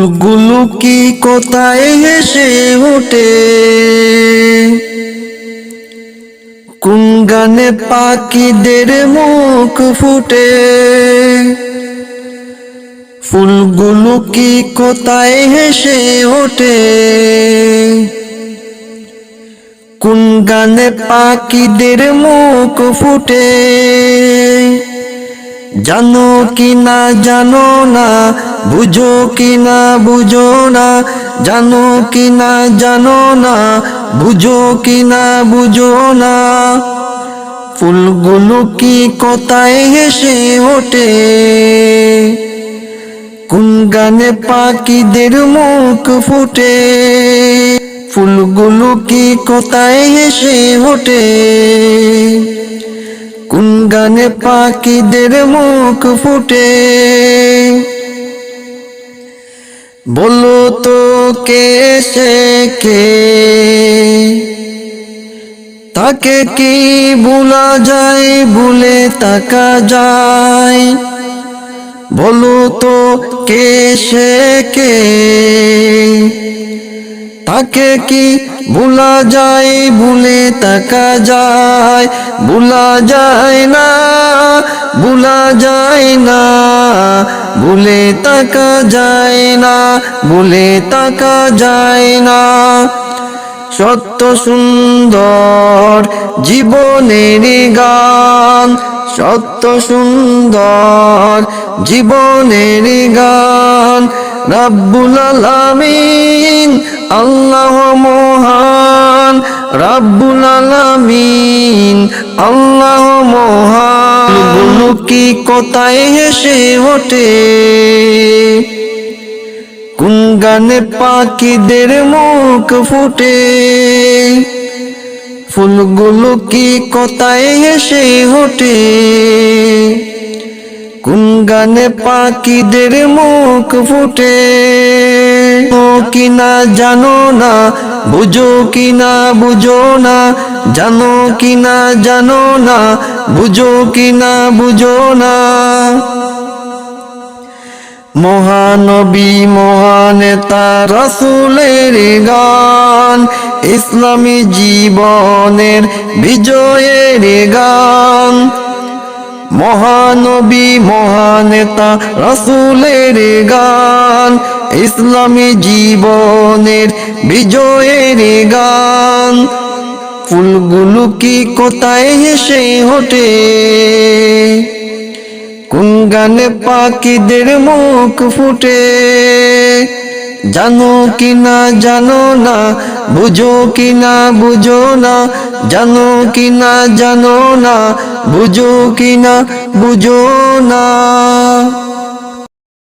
ফুলগুলো কি কোথায় হেসে ওঠে? কোন গানে পাখিদের মুখ ফুটে? ফুলগুলো কি কোথায় হেসে ওঠে? কোন গানে পাখিদের মুখ ফুটে? জানো কি না, জানো না, বুঝো কি না, বুঝো না, জানো কি না, জানো না, বুঝো কি না, বুঝো না। ফুলগুলো কি কোথায় হেসে ওঠে? কোন গানে পাখিদের মুখ ফুটে? ফুলগুলো কি কোথায় হেসে ওঠে? কোন গানে পাখিদের মুখ ফুটে? বলো তো কে সে কে? তাকে কি ভুলা যায়, ভুলে তাকা যায়? বলো তো কে সে কে? তাকে কি ভুলা যায়, ভুলে তাকা যায়? ভুলা যায় না, ভুলা যায় না। ভুলে তাকা যায় না, ভুলে তাকা যায় না। সত্য সুন্দর জীবনের গান, সত্য সুন্দর জীবনের গান। রাব্বুল আলামিন, আল্লাহ মহান। রাব্বুল আলামিন, আল্লাহ মহান। গুলো কি কোথায় হেসে ওঠে? কোন গানে পাখিদের মুখ ফুটে? ফুলগুলো কি কোথায় হেসে ওঠে? কোন গানে পাখিদের মুখ ফুটে? কিনা, জানো না? বুঝো কিনা, বুঝো না? জানো কিনা, জানো না? বুঝো কিনা, বুঝো না? মহানবী, মহানেতা, রসুলের গান, ইসলামী জীবনের বিজয়ের গান। মহানবী মহানেতা রসুলের গান, ইসলামী জীবনের বিজয়ের গান। ফুলগুলো কি কোথায় হেসে ওঠে? কোন গানে পাখিদের মুখ ফুটে? জানো কি না, জানো না, বুঝো কি না, বুঝো না জানো কি না জানো না বুঝো কি না বুঝো না।